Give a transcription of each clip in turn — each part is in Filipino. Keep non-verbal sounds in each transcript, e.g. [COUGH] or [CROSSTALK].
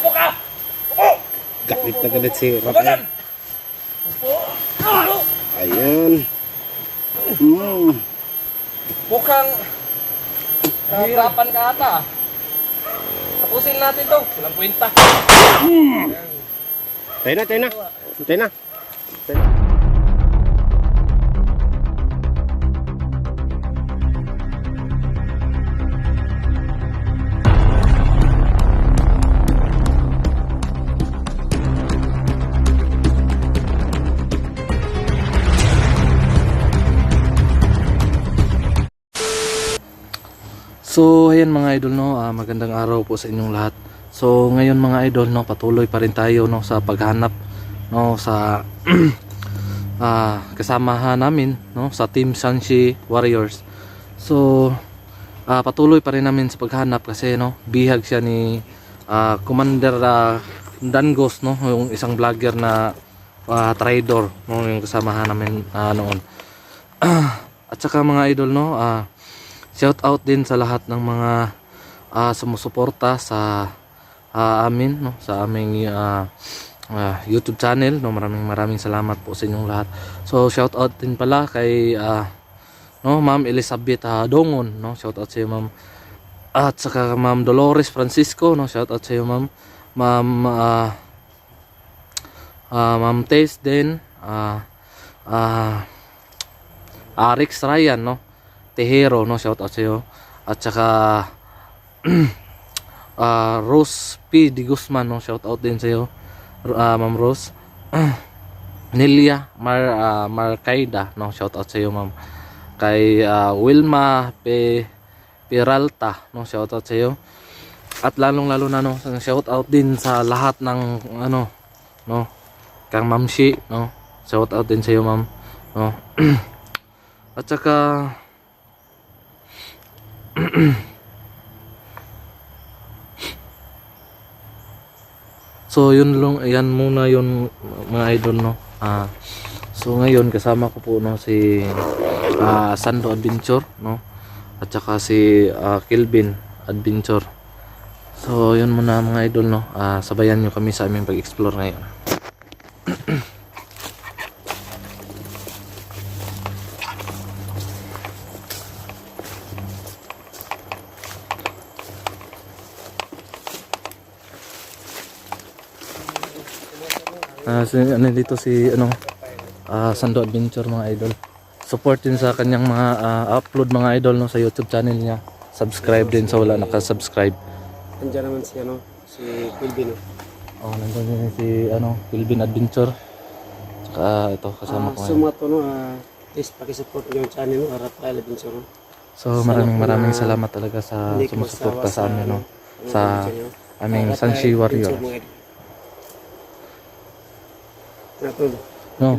Upo ka! Upo! Galit na galit si Rafael. Upo! Upo! Ayan. Mm. Mukhang nahihirapan ka ata. ah. Tapusin natin to. Walang kwenta. Tayo na, tayo na. Tayo na. So, ayan mga idol no, ah, magandang araw po sa inyong lahat. So, ngayon mga idol no, patuloy pa rin tayo no? Sa paghanap no? Sa [CLEARS THROAT] ah, kasamahan namin no? Sa Team Sanshi Warriors. So, ah, patuloy pa rin namin sa paghanap kasi no, bihag siya ni ah, Commander ah, Dangos no, yung isang vlogger na ah, trader no, yung kasamahan namin ah, noon. [CLEARS THROAT] At saka mga idol no, ah, Shout out din sa lahat ng mga ah, sumusuporta sa ah, amin no sa aming ah, ah, YouTube channel no maraming maraming salamat po sa inyong lahat. So shout out din pala kay ah, no Ma'am Elizabeth ah, Dongon no shout out sa iyo Ma'am. At saka Ma'am Dolores Francisco no shout out sa iyo Ma'am. Ma'am ah, ah, Ma'am Tess din ah ah, Arix Ryan no Tejero no shout out sa iyo at saka [CLEARS THROAT] ah Rose P. Di Guzman no shout out din sa iyo Ah, Ma'am Rose. [CLEARS THROAT] Nelia Mar ah, Marcaida no shout out sa iyo Ma'am. Kay ah, Wilma P. Peralta no shout out sa iyo at lalong lalo na no shout out din sa lahat ng ano no kang Ma'am Shi no. Shout out din sa iyo Ma'am no. [CLEARS THROAT] At saka So yun lang, ayan muna yun mga idol no. Ah, so ngayon kasama ko po no si ah, Sando Adventure no. At saka si ah, Kelvin Adventure. So yun muna mga idol no. Ah, sabayan nyo kami sa aming pag-explore ngayon. [CLEARS THROAT] Ah, si, ano dito si ano ah, Sando Adventure mga idol. Support din sa kanyang mga ah, upload mga idol no sa YouTube channel niya. Subscribe din sa wala naka-subscribe. Andiyan naman si ano, si Quilvin. Oh, nandun din si ano, Philippine Adventure. Tsaka ito kasama ko Ah, ngayon. sumat to no, ah, please pakisupport yung channel no, Rafael Abensoron. So maraming maraming salamat talaga sa ko sumusuporta sa amin no. Sa ano, aming Sanshi Warrior. Natol. No.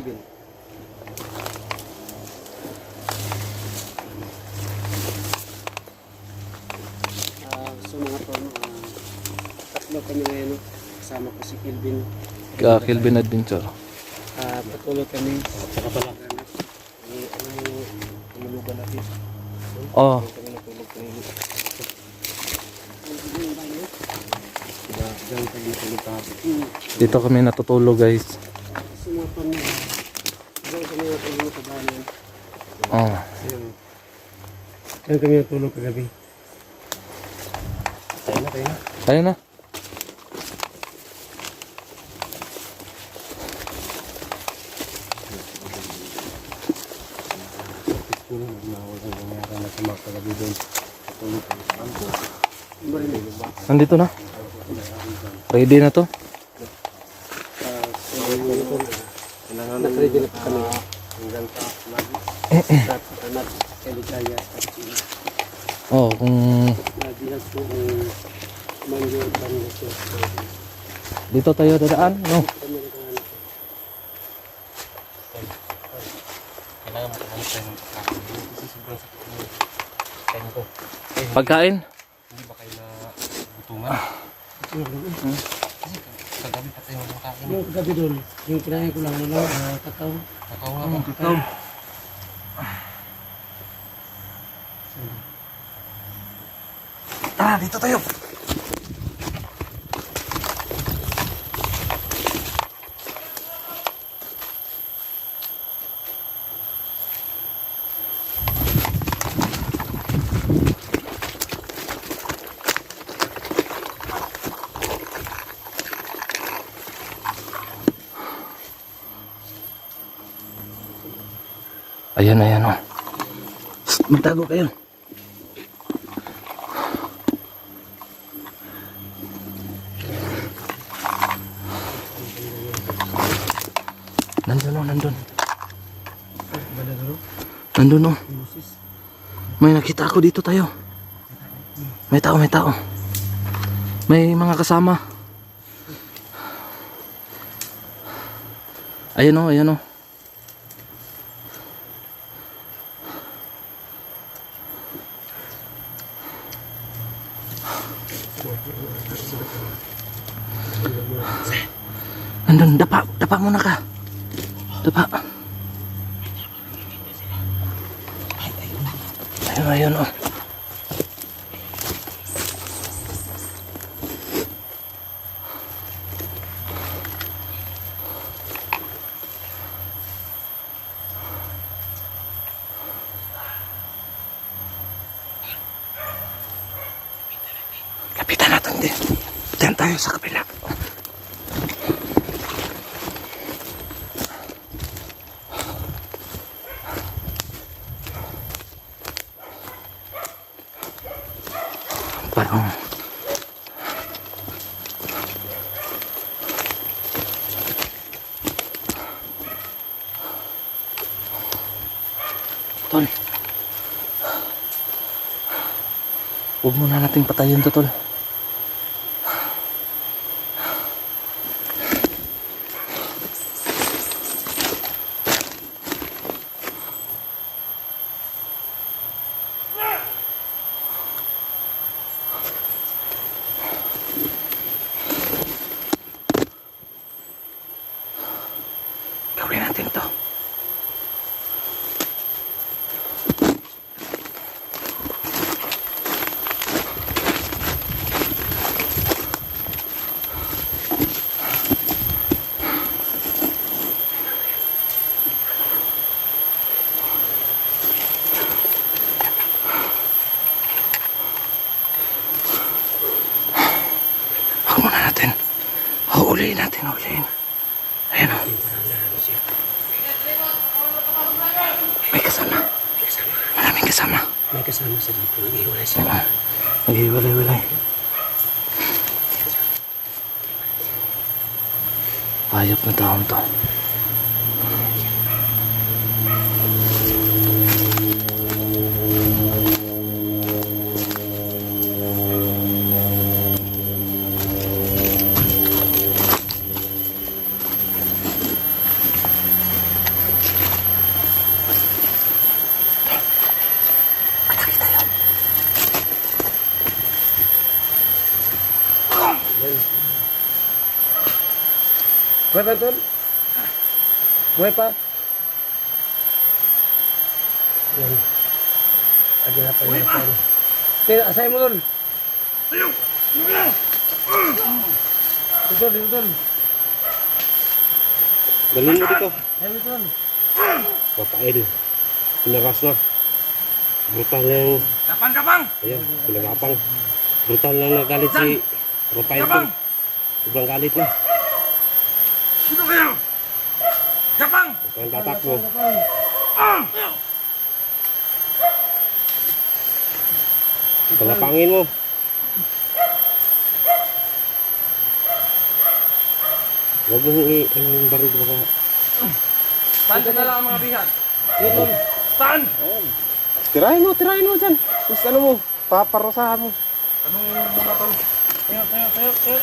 Ah, so mga to, no, ah, tatlo kami ngayon, no, kasama ko si Kilvin. Uh, Kelvin Adventure. Ah, patuloy kami. Saka pala. May ano yung tumulugan natin. Oh, natulog kanina. Diba, dito kami natutulog guys. Diyan kami natulog sa bayan. Oh. Ayun. Kami natulog kagabi. Tayo na, tayo na. Ayun na. Doon. Nandito na. Ready na to. Ah, so, yun, kailangan na-ready na po kami. Hanggang sa lagi. At anak, Eligaya at Chile. Oh, kung Nabihag po ang manjo at banyo ko. Dito tayo dadaan, no. Pagkain. Hindi ba kayo na gutungan? Kasi kagabi pa tayo makain. Yung kagabi doon, yung kinain ko lang ano, uh, kakao. Kakao nga ba? Kakao. Ah, dito tayo. Ayan, ayan oh. Magtago kayo. Nandun oh, nandun. Nandun oh. May nakita ako dito tayo. May tao, may tao. May mga kasama. Ayan o, ayan oh. O. Nandun, dapa, dapa muna ka. Dapa. Ayun, ayun oh. Lapitan natin din. Diyan tayo sa kabila. Huwag muna nating patayin to, tol. Gawin natin to. Huwag muna natin. Huulihin natin, huulihin. Ayan o. May kasama. Maraming kasama. May kasama sa dito. Nag-iwalay siya. Oo. Naghiwalay-walay. Ayop na taon to. Buhay pa, Tol? Buhay pa? Yan. Lagi na pa yun. Tira, asay mo, Tol. Dito, dito, Tol. Dalhin mo dito. Asay mo, Tol. Papail. Pinagas na. Brutal na yung... Kapang, kapang! Ayan, pinagapang. Brutal na nagalit si Rafael Tol. Sobrang galit na. Sino kayo? Kapang! Ang tatak mo. Palapangin mo. Huwag mo i... Ano yung baril baka... Saan na lang ang mga bihag? Dito. Saan? Tirahin mo, tirahin mo dyan. Tapos ano mo, paparosahan mo. Anong mga? Tayo, tayo, tayo, tayo.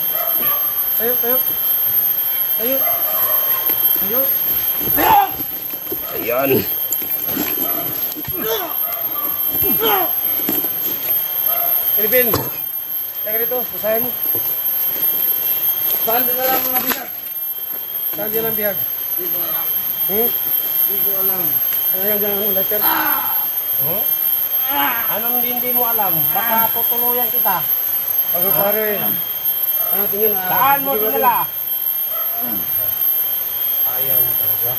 Tayo, tayo. Tayo. Tayo. Ayan. Pilipin. Tayo dito, basahin mo. Saan na lang ang mga bihag? Saan yan ang bihag? Hmm? Hindi ko alam. Ano yan dyan, ano, letter? Huh? Anong hindi mo alam? Baka tutuluyan kita. Bago pare. Ano tingin? ah, Saan mo bigyan Ayaw mo talaga.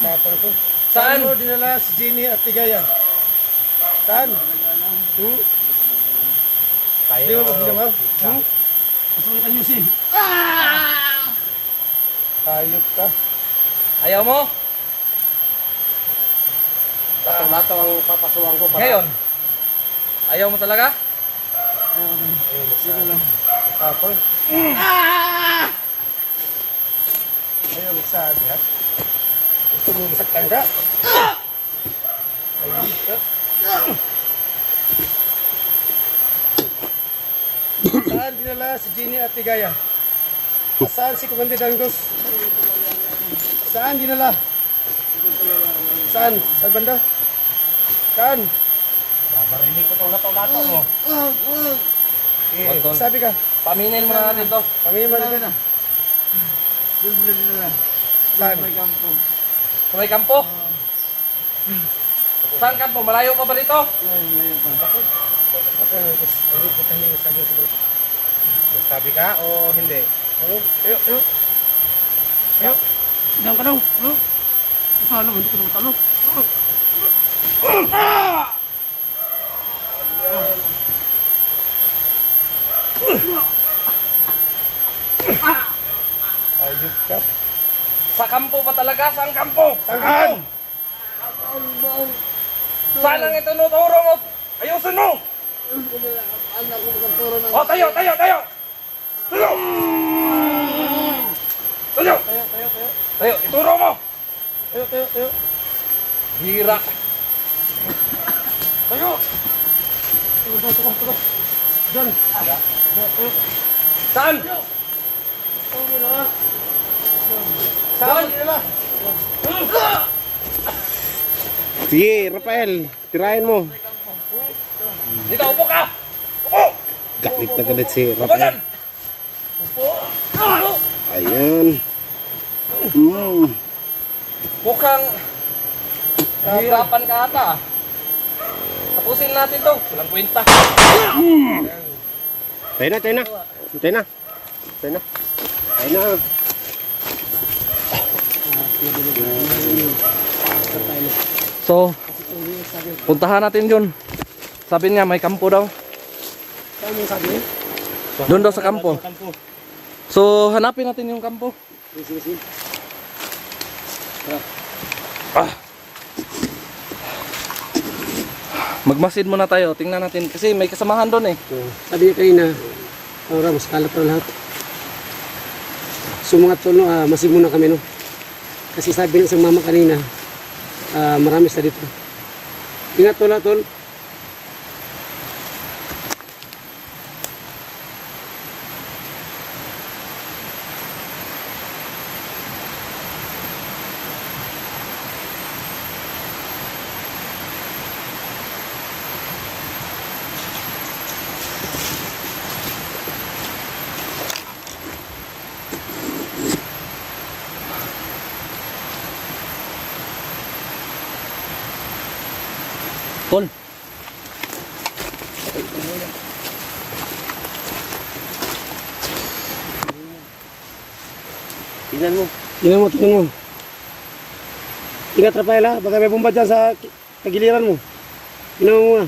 Tapos ito. Saan? mo dinala si Jenny at Tigaya? Saan? Hmm? Tayo. Di ba ba? Hmm? Pasukitan niyo si. Hayop ka. Ayaw mo? Lato-lato ang papasuhan ko para. Ngayon? Ayaw mo talaga? Ayaw ko na. Ayaw, Sige lang. Tapos. Ayaw magsabi ha. Gusto mo masaktan ka? Hayop ka. Saan dinala si Jenny at Tigaya? Saan si Commander Dangos? Saan dinala? Saan? Saan banda? Saan? Babarinig ko itong lato-lato mo. Eh, Botol. sabi ka. Paminin mo na natin to. Kami man na. Saan? Sa may kampo. Saan kampo? Malayo pa ba dito? Sabi ka o hindi? Ayo, ayo, ayo. Ayo. Diyan ka daw. Ayo. Paano? Hindi ko na matalo. Ayup ka. Sa kampo pa talaga? Saan kampo? Saan? Saan ang itinuturo mo? Ayusin mo! O, tayo, tayo, tayo! Tayo! Tayo! Tayo, tayo, tayo. Tayo, ituro mo! Tayo, tayo, tayo. Hira. Tayo. Tayo, tayo, tayo. Diyan. Saan? Saan nila? Saan nila? Sige, Rafael. Tirahin mo. Dito, upo ka! Upo! Galit na galit si Upo! Rafael. Ayan. Mm. Mukhang hirapan ka ata. ah. Tapusin natin to. Walang kwenta. Tayo na, tayo na. Tayo na. Tayo na. Tayo na. So, puntahan natin yun. Sabi niya may kampo daw. Doon daw sa kampo. So, hanapin natin yung kampo. Sige, sige, sige. Magmasid muna tayo. Tingnan natin. Kasi may kasamahan doon eh. Sabi niya kanina, Aura, mas kalat na lahat. So mga tol, no, ah, masig muna kami, no? Kasi sabi ng isang mama kanina, ah, marami sa dito. Ingat tol. Tol. Tingnan mo. Tingnan mo, tingnan mo. Ingat Rafael ha, baka may bomba dyan sa kagiliran mo. Tingnan mo muna.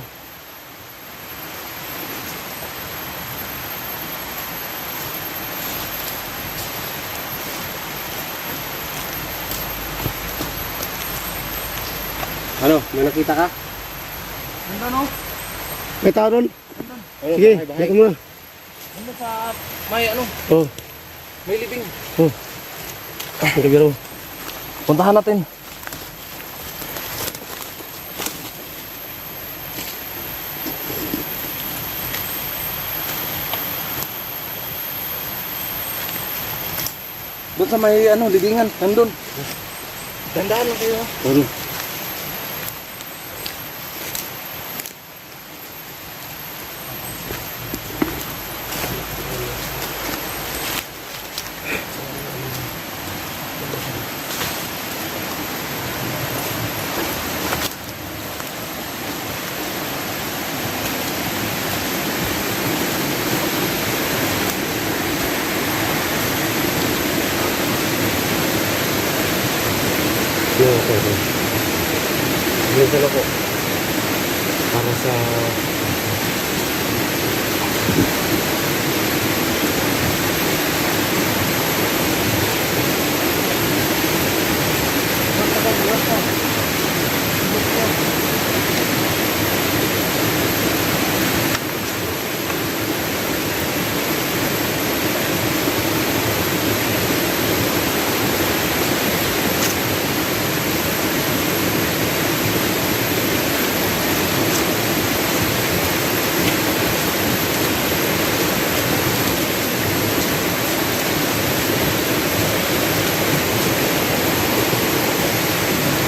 Ano? May nakita ka? May tao doon? Ano, Sige, bahay, bahay. muna. Ano sa may ano? Oh, May libing. oh. Kabiro. Puntahan natin. Doon sa may ano, libingan, nandun. Dandaan lang kayo. Ano? Yung ako. Minsan ako. Para sa...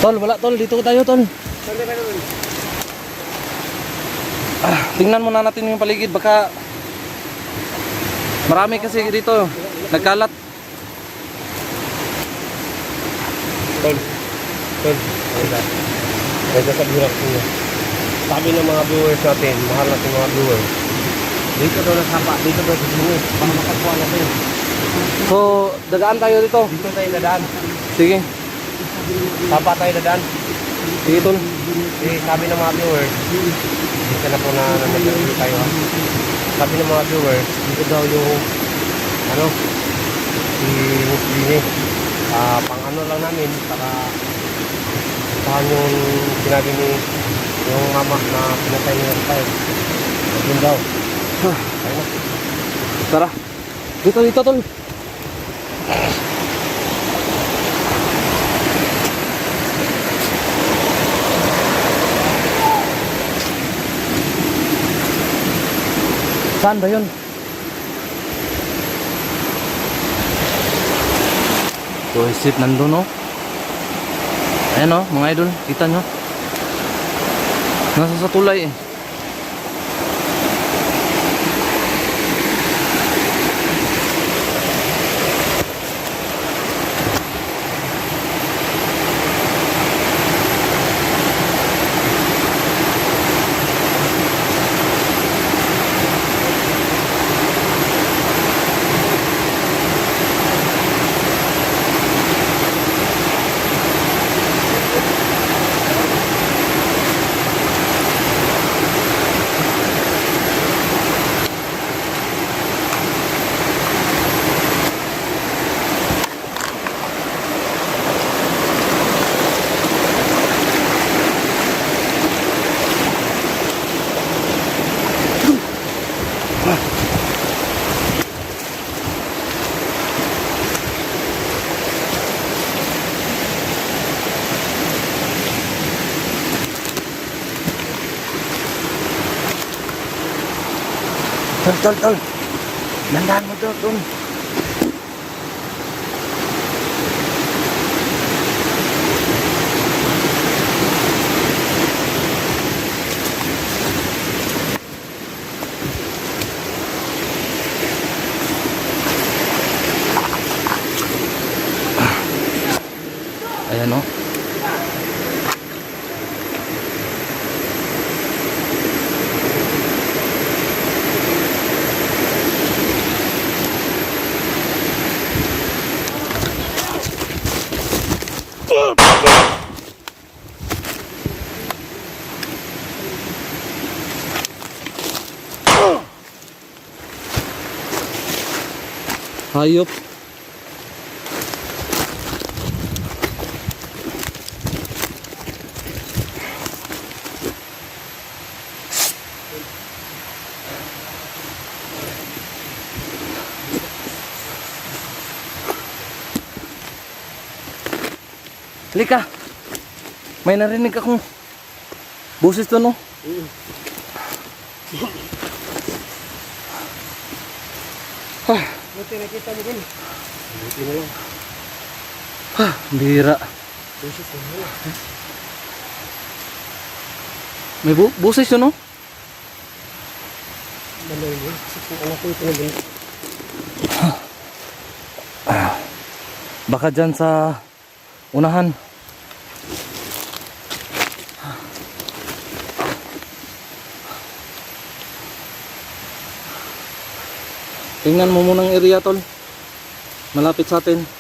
Tol, wala tol. Dito tayo tol. Ah, tingnan muna natin yung paligid. Baka marami kasi dito. Nagkalat. Tol. Tol. May sasabihin ako niya. Sabi ng mga viewers natin, mahal natin mga viewers. Dito daw nasapa, dito daw sa sini. Para makapwa natin. So, dagaan tayo dito. Dito tayo dadaan. Sige. Sapa tayo dadaan. Tol. Eh, sabi ng mga viewers, dito na po na nag-review tayo ha. Sabi ng mga viewers, dito daw yung, ano, si Muslimi. Ah, pang ano lang namin, para saan yung sinabi ni yung mama na pinatay niya tayo. Yun daw. Na. Tara. Dito, dito tol. Saan ba yun? Isip nandun, no? Ayan, no, mga idol. Kita nyo? Nasa sa tulay, eh. Tol, tol, tol. Landaan mo to, tol. Ayan o. Hayop. Lika. May narinig akong boses to no? Buti nakita mo dun. Buti na lang. Ah, bira. Busis na lang. May bu boses to no? Dalaw mo. Kasi kung anak ko ito na dun. Baka dyan sa unahan. Tingnan mo munang area tol. Malapit sa atin.